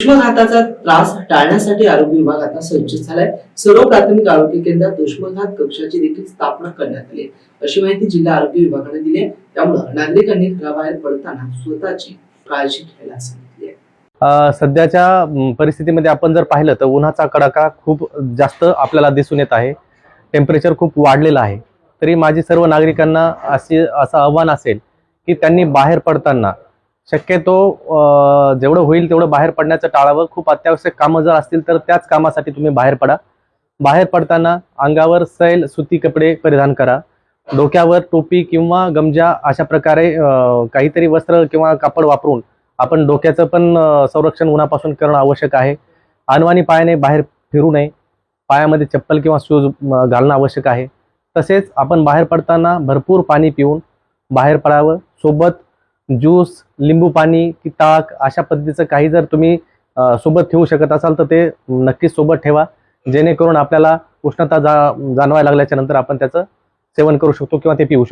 उष्माघाताचा त्रास टाळण्यासाठी आरोग्य विभाग आता सज्ज झालाय. सर्व प्राथमिक आरोग्य केंद्रात उष्माघात कक्षाची देखील स्थापना करण्यात आली अशी माहिती जिल्हा आरोग्य विभागाने दिली आहे. त्यामुळे नागरिकांनी घराबाहेर पडताना स्वतःची काळजी घ्यायला सांगितली आहे. सध्याच्या परिस्थितीमध्ये आपण जर पाहिलं तर उन्हाचा कडाका खूप जास्त आपल्याला दिसून येत आहे. टेम्परेचर खूप वाढलेलं आहे. तरी माझी सर्व नागरिकांना असे असं आव्हान असेल की त्यांनी बाहेर पडताना शक्यतो जेवढं होईल तेवढं बाहेर पडण्याचं टाळावं. खूप अत्यावश्यक कामं जर असतील तर त्याच कामासाठी तुम्ही बाहेर पडा. बाहेर पडताना अंगावर सैल सुती कपडे परिधान करा. डोक्यावर टोपी किंवा गमजा अशा प्रकारे काहीतरी वस्त्र किंवा कापड वापरून आपण डोक्याचं पण संरक्षण उन्हापासून करणं आवश्यक आहे. अनवाणी पायाने बाहेर फिरू नये. पायामध्ये चप्पल किंवा शूज घालणं आवश्यक आहे. तसेच आपण बाहेर पडताना भरपूर पाणी पिऊन बाहेर पडावं. सोबत ज्यूस लिंबू पाणी की ताक अशा पद्धतीचं काही जर तुम्ही सोबत ठेवू शकत असाल तर ते नक्कीच सोबत ठेवा. जेणेकरून आपल्याला उष्णता जा जाणवायला लागल्याच्या नंतर आपण त्याचं सेवन करू शकतो किंवा ते पिऊ शकतो.